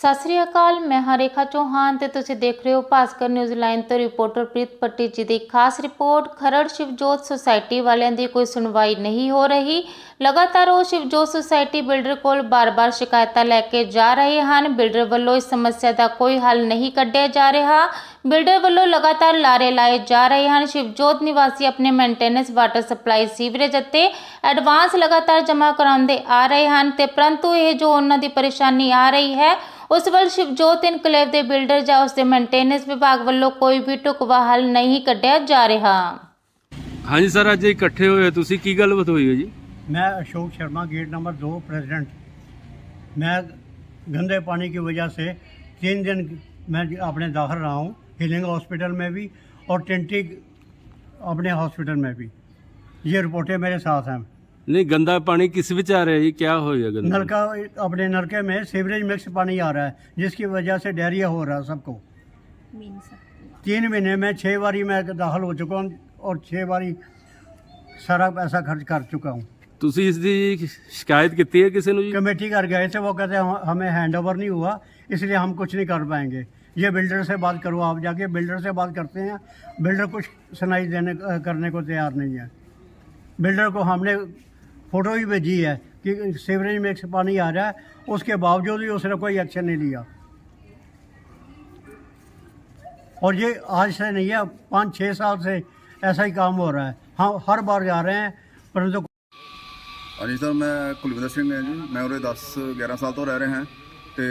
ਸਤਿ ਸ੍ਰੀ ਅਕਾਲ, ਮੈਂ ਹਾਂ ਰੇਖਾ ਚੌਹਾਨ ਤੇ ਤੁਸੀਂ ਦੇਖ ਰਹੇ ਹੋ ਭਾਸਕਰ ਨਿਊਜ਼ ਲਾਈਨ ਤੋਂ ਰਿਪੋਰਟਰ ਪ੍ਰੀਤ ਪੱਟੀ ਜੀ ਦੀ ਖਾਸ ਰਿਪੋਰਟ। ਖਰੜ ਸ਼ਿਵਜੋਤ ਸੁਸਾਇਟੀ ਵਾਲਿਆਂ ਦੀ ਕੋਈ ਸੁਣਵਾਈ ਨਹੀਂ ਹੋ ਰਹੀ। ਲਗਾਤਾਰ ਉਹ ਸ਼ਿਵਜੋਤ ਸੁਸਾਇਟੀ ਬਿਲਡਰ ਕੋਲ ਬਾਰ-ਬਾਰ ਸ਼ਿਕਾਇਤਾਂ ਲੈ ਕੇ ਜਾ ਰਹੇ ਹਨ। ਬਿਲਡਰ ਵੱਲੋਂ ਇਸ ਸਮੱਸਿਆ ਦਾ ਕੋਈ ਹੱਲ ਨਹੀਂ ਕੱਢਿਆ ਜਾ ਰਿਹਾ। ਬਿਲਡਰ ਵੱਲੋਂ ਲਗਾਤਾਰ ਲਾਰੇ ਲਾਏ ਜਾ ਰਹੇ ਹਨ ਸ਼ਿਵਜੋਤ ਨਿਵਾਸੀ ਆਪਣੇ ਮੇਨਟੇਨੈਂਸ ਵਾਟਰ ਸਪਲਾਈ ਸੀਵਰੇਜ ਅਤੇ ਐਡਵਾਂਸ ਲਗਾਤਾਰ ਜਮ੍ਹਾਂ ਕਰਾਉਂਦੇ ਆ ਰਹੇ ਹਨ ਤੇ ਪਰੰਤੂ ਇਹ ਜੋ ਉਹਨਾਂ ਦੀ ਪਰੇਸ਼ਾਨੀ ਆ ਰਹੀ ਹੈ ਉਸ ਵੱਲ ਸ਼ਿਵਜੋਤ ਇਨਕਲੇਵ ਦੇ ਬਿਲਡਰ ਜਾਂ ਉਸ ਦੇ ਮੇਨਟੇਨੈਂਸ ਵਿਭਾਗ ਵੱਲੋਂ ਕੋਈ ਵੀ ਢੁਕਵਾ ਹੱਲ ਨਹੀਂ ਕੱਢਿਆ ਜਾ ਰਿਹਾ ਹਾਂਜੀ ਸਰ ਅੱਜ ਇਕੱਠੇ ਹੋਏ ਹੋ ਤੁਸੀਂ ਕੀ ਗੱਲਬਾਤ ਹੋਈ ਹੈ ਜੀ मैं अशोक शर्मा गेट नंबर दो प्रेसिडेंट मैं गंदे पानी की वजह से तीन दिन मैं अपने दाखिल रहा हूँ हीलिंग हॉस्पिटल में भी और टेंटिक अपने हॉस्पिटल में भी ये रिपोर्टें मेरे साथ हैं ਨਹੀਂ ਗੰਦਾ ਪਾਣੀ ਕਿਸ ਵਿੱਚ ਆ ਰਿਹਾ ਜੀ ਕੀ ਹੋਇਆ ਗੰਦਾ नलका अपने नलके में सीवरेज मिक्स पानी आ रहा है जिसकी वजह से डायरिया हो रहा है सबको तीन महीने में छः बारी मैं दाखिल हो चुका हूँ और छः बारी सारा पैसा खर्च कर चुका हूँ ਤੁਸੀਂ ਇਸ ਦੀ ਸ਼ਿਕਾਇਤ ਕੀਤੀ ਹੈ ਕਿਸੇ ਨੂੰ ਜੀ कमेटी कर गए थे वो कहते हैं हम- हमें हैंड ओवर नहीं हुआ इसलिए हम कुछ नहीं कर पाएंगे ये बिल्डर से बात करो आप जाके बिल्डर से बात करते हैं बिल्डर कुछ सुनाई देने करने को तैयार नहीं है बिल्डर को हमने फ़ोटो भी भेजी है कि सीवरेज में से पानी आ रहा है उसके बावजूद भी उसने कोई एक्शन नहीं लिया और ये आज से नहीं है पाँच छः साल से ऐसा ही काम हो रहा है हम हर बार जा रहे हैं परंतु ਹਾਂਜੀ ਸਰ ਮੈਂ ਕੁਲਵਿੰਦਰ ਸਿੰਘ ਹਾਂ ਜੀ ਮੈਂ ਉਰੇ 10 11 ਸਾਲ ਤੋਂ ਰਹਿ ਰਿਹਾ ਹਾਂ ਤੇ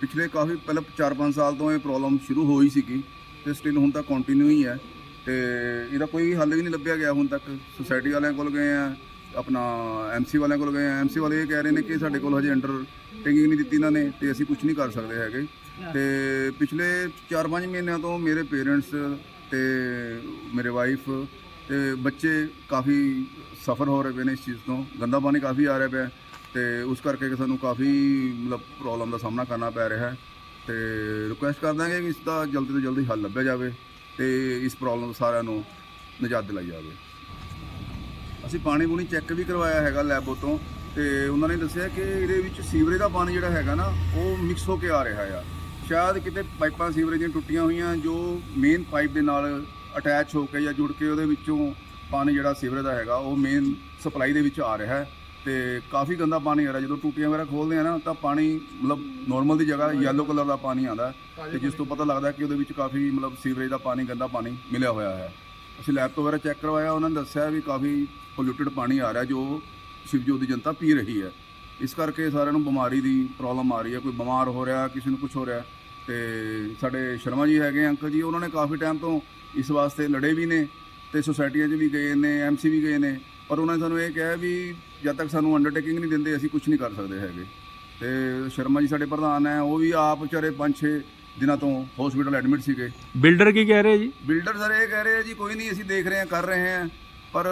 ਪਿਛਲੇ ਕਾਫੀ ਪਹਿਲਾਂ 4-5 ਸਾਲ ਤੋਂ ਇਹ ਪ੍ਰੋਬਲਮ ਸ਼ੁਰੂ ਹੋਈ ਸੀਗੀ ਤੇ ਸਟਿਲ ਹੁਣ ਤੱਕ ਕੰਟੀਨਿਊ ਹੀ ਹੈ ਤੇ ਇਹਦਾ ਕੋਈ ਹੱਲ ਵੀ ਨਹੀਂ ਲੱਭਿਆ ਗਿਆ ਹੁਣ ਤੱਕ। ਸੁਸਾਇਟੀ ਵਾਲਿਆਂ ਕੋਲ ਗਏ ਆ, ਆਪਣਾ ਐਮਸੀ ਵਾਲਿਆਂ ਕੋਲ ਗਏ ਆ। ਐਮਸੀ ਵਾਲੇ ਇਹ ਕਹਿ ਰਹੇ ਨੇ ਕਿ ਸਾਡੇ ਕੋਲ ਹਜੇ ਅੰਡਰ ਟੇਕਿੰਗ ਨਹੀਂ ਦਿੱਤੀ ਇਹਨਾਂ ਨੇ ਤੇ ਅਸੀਂ ਕੁਝ ਨਹੀਂ ਕਰ ਸਕਦੇ ਹੈਗੇ। ਤੇ ਪਿਛਲੇ 4-5 ਮਹੀਨਿਆਂ ਤੋਂ ਮੇਰੇ ਪੇਰੈਂਟਸ ਤੇ ਮੇਰੇ ਵਾਈਫ ਤੇ ਬੱਚੇ ਕਾਫੀ ਸਫਰ ਹੋ ਰਹੇ ਪਏ ਨੇ ਇਸ ਚੀਜ਼ ਤੋਂ। ਗੰਦਾ ਪਾਣੀ ਕਾਫੀ ਆ ਰਿਹਾ ਪਿਆ। ਤੇ ਉਸ ਕਰਕੇ ਸਾਨੂੰ ਕਾਫੀ, ਮਤਲਬ ਪ੍ਰੋਬਲਮ ਦਾ ਸਾਹਮਣਾ ਕਰਨਾ ਪੈ ਰਿਹਾ ਹੈ। ਤੇ ਰਿਕੁਐਸਟ ਕਰਦਾ ਕਿ ਇਸ ਦਾ ਜਲਦੀ ਤੋਂ ਜਲਦੀ ਹੱਲ ਲੱਭਿਆ ਜਾਵੇ ਤੇ ਇਸ ਪ੍ਰੋਬਲਮ ਸਾਰਿਆਂ ਨੂੰ ਨਿਜਾਤ ਦਿਲਾਈ ਜਾਵੇ। ਅਸੀਂ ਪਾਣੀ ਪੂਣੀ ਚੈੱਕ ਵੀ ਕਰਵਾਇਆ ਹੈਗਾ ਲੈਬੋ ਤੋਂ ਤੇ ਉਹਨਾਂ ਨੇ ਦੱਸਿਆ ਕਿ ਇਹਦੇ ਵਿੱਚ ਸੀਵਰੇਜ ਦਾ ਪਾਣੀ ਜਿਹੜਾ ਹੈਗਾ ਨਾ, ਉਹ ਮਿਕਸ ਹੋ ਕੇ ਆ ਰਿਹਾ ਆ। ਸ਼ਾਇਦ ਕਿਤੇ ਪਾਈਪਾਂ ਸੀਵਰੇਜ ਦੀਆਂ ਟੁੱਟੀਆਂ ਹੋਈਆਂ, ਜੋ ਮੇਨ ਪਾਈਪ ਦੇ ਨਾਲ ਅਟੈਚ ਹੋ ਕੇ ਜਾਂ ਜੁੜ ਕੇ ਉਹਦੇ ਵਿੱਚੋਂ ਪਾਣੀ ਜਿਹੜਾ ਸੀਵਰੇਜ ਦਾ ਹੈਗਾ, ਉਹ ਮੇਨ ਸਪਲਾਈ ਦੇ ਵਿੱਚ ਆ ਰਿਹਾ ਹੈ। ਤੇ ਕਾਫੀ ਗੰਦਾ ਪਾਣੀ ਆ ਰਿਹਾ। ਜਦੋਂ ਟੂਟੀਆਂ ਵਗੈਰਾ ਖੋਲਦੇ ਆ ਨਾ ਤਾਂ ਪਾਣੀ ਮਤਲਬ ਨਾਰਮਲ ਦੀ ਜਗ੍ਹਾ ਯੈਲੋ ਕਲਰ ਦਾ ਪਾਣੀ ਆਉਂਦਾ ਤੇ ਜਿਸ ਤੋਂ ਪਤਾ ਲੱਗਦਾ ਕਿ ਉਹਦੇ ਵਿੱਚ ਕਾਫੀ ਮਤਲਬ ਸੀਵਰੇਜ ਦਾ ਪਾਣੀ ਗੰਦਾ ਪਾਣੀ ਮਿਲਿਆ ਹੋਇਆ ਹੈ। ਅਸੀਂ ਲੈਬ ਤੋਂ ਵਗੈਰਾ ਚੈੱਕ ਕਰਵਾਇਆ ਉਹਨਾਂ ਨੇ ਦੱਸਿਆ ਵੀ ਕਾਫੀ ਪੋਲਿਊਟਡ ਪਾਣੀ ਆ ਰਿਹਾ ਜੋ ਸ਼ਿਵਜੋਤ ਦੀ ਜਨਤਾ ਪੀ ਰਹੀ ਹੈ। ਇਸ ਕਰਕੇ ਸਾਰਿਆਂ ਨੂੰ ਬਿਮਾਰੀ ਦੀ ਪ੍ਰੋਬਲਮ ਆ ਰਹੀ ਹੈ ਕੋਈ ਬਿਮਾਰ ਹੋ ਰਿਹਾ ਕਿਸੇ ਨੂੰ ਕੁਝ ਹੋ ਰਿਹਾ। ਤੇ ਸਾਡੇ ਸ਼ਰਮਾ ਜੀ ਹੈਗੇ ਅੰਕਲ ਜੀ ਉਹਨਾਂ ਨੇ ਕਾਫੀ ਟਾਈਮ ਤੋਂ ਇਸ ਵਾਸਤੇ ਲੜੇ ਵੀ ਨੇ ਤੇ ਸੁਸਾਇਟੀਆਂ 'ਚ ਵੀ ਗਏ ਨੇ ਐਮਸੀ ਵੀ ਗਏ ਨੇ। ਪਰ ਉਹਨਾਂ ਨੇ ਸਾਨੂੰ ਇਹ ਕਿਹਾ ਵੀ ਜਦ ਤੱਕ ਸਾਨੂੰ ਅੰਡਰਟੇਕਿੰਗ ਨਹੀਂ ਦਿੰਦੇ ਅਸੀਂ ਕੁਝ ਨਹੀਂ ਕਰ ਸਕਦੇ ਹੈਗੇ। ਤੇ ਸ਼ਰਮਾ ਜੀ ਸਾਡੇ ਪ੍ਰਧਾਨ ਹੈ ਉਹ ਵੀ ਆਪ ਵਿਚਾਰੇ 5-6 ਦਿਨਾਂ ਤੋਂ ਹਸਪੀਟਲ ਐਡਮਿਟ ਸੀਗੇ। ਬਿਲਡਰ ਕੀ ਕਹਿ ਰਹੇ ਜੀ? ਬਿਲਡਰ ਸਰ ਇਹ ਕਹਿ ਰਹੇ ਆ ਜੀ ਕੋਈ ਨਹੀਂ ਅਸੀਂ ਦੇਖ ਰਹੇ ਹਾਂ ਕਰ ਰਹੇ ਹਾਂ ਪਰ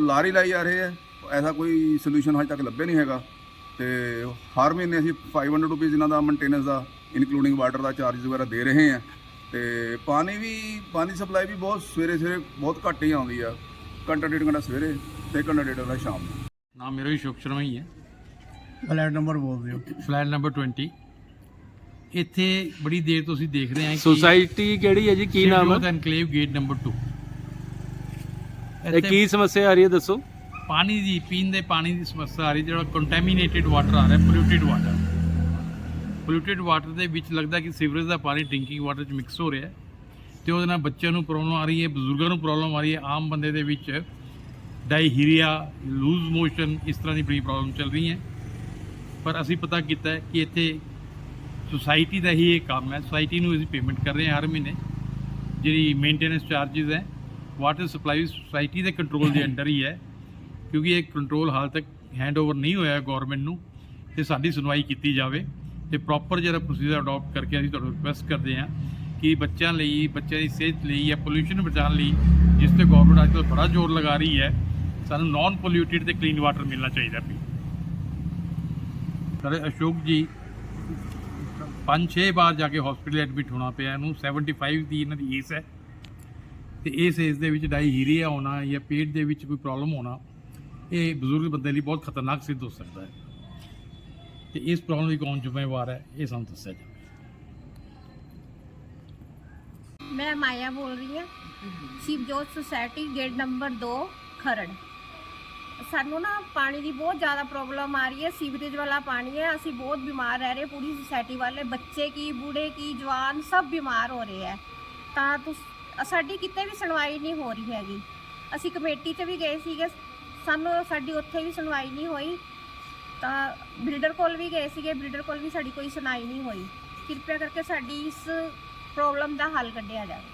ਲਾਰੀ ਲਾਈ ਜਾ ਰਹੇ ਆ। ਐਸਾ ਕੋਈ ਸੋਲੂਸ਼ਨ ਹਜੇ ਤੱਕ ਲੱਭਿਆ ਨਹੀਂ ਹੈਗਾ। ਤੇ ਹਰ ਮਹੀਨੇ ਅਸੀਂ 500 ਰੁਪਏ ਇਹਨਾਂ ਦਾ ਮੇਨਟੇਨੈਂਸ ਦਾ ਇਨਕਲੂਡਿੰਗ ਵਾਟਰ ਦਾ ਚਾਰजेस ਵਗੈਰਾ ਦੇ ਰਹੇ ਹਾਂ। ਤੇ ਪਾਣੀ ਵੀ ਪਾਣੀ ਸਪਲਾਈ ਵੀ ਬਹੁਤ ਸਵੇਰੇ ਸਵੇਰੇ ਬਹੁਤ ਘੱਟ ਹੀ ਆਉਂਦੀ ਆ। ਘੰਟਾ ਡੇਢ ਘੰਟਾ ਸਵੇਰੇ ਤੇ ਘੰਟਾ ਡੇਢ ਘੰਟਾ ਸ਼ਾਮ ਨੂੰ। ਨਾਮ ਮੇਰਾ ਵੀ ਅਸ਼ੋਕ ਸ਼ਰਮਾ ਹੀ। ਹੈ ਫਲੈਟ ਨੰਬਰ ਬੋਲ ਦਿਓ। ਫਲੈਟ ਨੰਬਰ 20 ਇੱਥੇ ਬੜੀ ਦੇਰ ਤੋਂ ਅਸੀਂ ਦੇਖ ਰਹੇ ਹਾਂ ਕਿ ਸੁਸਾਇਟੀ ਕਿਹੜੀ ਹੈ ਜੀ? ਕੀ ਨਾਮ ਹੈ? ਐਨਕਲੇਵ ਗੇਟ ਨੰਬਰ 2 ਇਹ ਕੀ ਸਮੱਸਿਆ ਆ ਰਹੀ ਹੈ ਦੱਸੋ? ਪਾਣੀ ਦੀ ਪੀਣ ਦੇ ਪਾਣੀ ਦੀ ਸਮੱਸਿਆ ਆ ਰਹੀ ਜਿਹੜਾ ਕੰਟੈਮੀਨੇਟਿਡ ਵਾਟਰ ਆ ਰਿਹਾ ਪੋਲਿਊਟਿਡ ਵਾਟਰ ਪੋਲਿਊਟਿਡ ਵਾਟਰ ਦੇ ਵਿੱਚ ਲੱਗਦਾ ਕਿ ਸੀਵਰੇਜ ਦਾ ਪਾਣੀ ਡਰਿੰਕਿੰਗ ਵਾਟਰ 'ਚ ਮਿਕਸ ਹੋ ਰਿਹਾ ਹੈ। ਤੇ ਉਹਦੇ ਨਾਲ ਬੱਚਿਆਂ ਨੂੰ ਪ੍ਰੋਬਲਮ ਆ ਰਹੀ ਹੈ, ਬਜ਼ੁਰਗਾਂ ਨੂੰ ਪ੍ਰੋਬਲਮ ਆ ਰਹੀ ਹੈ, ਆਮ ਬੰਦੇ ਦੇ ਵਿੱਚ ਡਾਇਹੀਰੀਆ ਲੂਜ਼ ਮੋਸ਼ਨ ਇਸ ਤਰ੍ਹਾਂ ਦੀ ਬੜੀ ਪ੍ਰੋਬਲਮ ਚੱਲ ਰਹੀ ਹੈ। ਪਰ ਅਸੀਂ ਪਤਾ ਕੀਤਾ ਕਿ ਇੱਥੇ ਸੁਸਾਇਟੀ ਦਾ ਹੀ ਇਹ ਕੰਮ ਹੈ ਸੁਸਾਇਟੀ ਨੂੰ ਅਸੀਂ ਪੇਮੈਂਟ ਕਰ ਰਹੇ ਹਾਂ ਹਰ ਮਹੀਨੇ, ਜਿਹੜੀ ਮੇਨਟੇਨੈਂਸ ਚਾਰजेस ਹੈ ਵਾਟਰ ਸਪਲਾਈ ਸੁਸਾਇਟੀ ਦੇ ਕੰਟਰੋਲ ਦੇ ਅੰਡਰ ਹੀ ਹੈ, ਕਿਉਂਕਿ ਇਹ ਕੰਟਰੋਲ ਹਾਲ ਤੱਕ ਹੈਂਡਓਵਰ ਨਹੀਂ ਹੋਇਆ ਗਵਰਨਮੈਂਟ ਨੂੰ, ਤੇ ਸਾਡੀ ਸੁਣਵਾਈ ਕੀਤੀ ਜਾਵੇ, ਤੇ ਪ੍ਰੋਪਰ ਜਿਹੜਾ ਪ੍ਰੋਸੀਜਰ ਅਡਾਪਟ ਕਰਕੇ ਅਸੀਂ ਤੁਹਾਨੂੰ ਰਿਕੁਐਸਟ ਕਰਦੇ ਹਾਂ ਕਿ ਬੱਚਿਆਂ ਲਈ, ਬੱਚਿਆਂ ਦੀ ਸਿਹਤ ਲਈ ਜਾਂ ਪੋਲੂਸ਼ਨ ਬਚਾਉਣ ਲਈ ਜਿਸ ਤੇ ਗਵਰਨਮੈਂਟ ਅੱਜ ਕੱਲ੍ਹ ਬੜਾ ਜ਼ੋਰ ਲਗਾ ਰਹੀ ਹੈ। ਸਾਨੂੰ ਨਾਨ ਪੋਲਿਊਟਿਡ ਤੇ ਕਲੀਨ ਵਾਟਰ ਮਿਲਣਾ ਚਾਹੀਦਾ ਵੀ ਸਾਡੇ ਅਸ਼ੋਕ ਜੀ ਪੰਜ ਛੇ ਵਾਰ ਜਾ ਕੇ ਹਸਪੀਟਲ ਐਡਮਿਟ ਹੋਣਾ ਪਿਆ ਇਹਨੂੰ 75 ਦੀ ਇਹਨਾਂ ਦੀ ਏਜ ਹੈ। ਤੇ ਇਸ ਏਜ ਦੇ ਵਿੱਚ ਡਾਇਹੀਰੀਆ ਹੋਣਾ ਜਾਂ ਪੇਟ ਦੇ ਵਿੱਚ ਕੋਈ ਪ੍ਰੋਬਲਮ ਹੋਣਾ, ਇਹ ਬਜ਼ੁਰਗ ਬੰਦੇ ਲਈ ਬਹੁਤ ਖਤਰਨਾਕ ਸਿੱਧ ਹੋ ਸਕਦਾ ਹੈ। ਤੇ ਇਸ ਪ੍ਰੋਬਲਮ ਦੀ ਕੌਣ ਜ਼ਿੰਮੇਵਾਰ ਹੈ, ਇਹ ਸਾਨੂੰ ਦੱਸਿਆ ਜਾਵੇ। ਮੈਂ ਮਾਇਆ ਬੋਲ ਰਹੀ ਹਾਂ। Shivjot society gate number 2 Kharar. ਸਾਨੂੰ ਨਾ ਪਾਣੀ ਦੀ ਬਹੁਤ ਜ਼ਿਆਦਾ ਪ੍ਰੋਬਲਮ ਆ ਰਹੀ ਹੈ। ਸੀਵਰੇਜ ਵਾਲਾ ਪਾਣੀ ਹੈ। ਅਸੀਂ ਬਹੁਤ ਬਿਮਾਰ ਰਹਿ ਰਹੇ ਪੂਰੀ ਸੁਸਾਇਟੀ ਵਾਲੇ। ਬੱਚੇ ਕੀ ਬੂढ़े ਕੀ, ਜਵਾਨ ਸਭ ਬਿਮਾਰ ਹੋ ਰਹੇ ਹੈ। ਤਾਂ ਤੁਸ, ਸਾਡੀ ਕਿਤੇ ਵੀ ਸੁਣਵਾਈ ਨਹੀਂ ਹੋ ਰਹੀ ਹੈਗੀ। ਅਸੀਂ ਕਮੇਟੀ ਤੇ ਵੀ ਗਏ ਸੀਗੇ। ਸਾਨੂੰ ਸਾਡੀ ਉੱਥੇ ਵੀ ਸੁਣਵਾਈ ਨਹੀਂ ਹੋਈ। ਤਾਂ ਬਿਲਡਰ ਕੋਲ ਵੀ ਗਏ ਸੀਗੇ। ਬਿਲਡਰ ਕੋਲ ਵੀ ਸਾਡੀ ਕੋਈ ਸੁਣਾਈ ਨਹੀਂ ਹੋਈ। ਕਿਰਪਾ ਕਰਕੇ ਸਾਡੀ ਇਸ ਪ੍ਰੋਬਲਮ ਦਾ ਹੱਲ ਕੱਢਿਆ ਜਾਵੇ।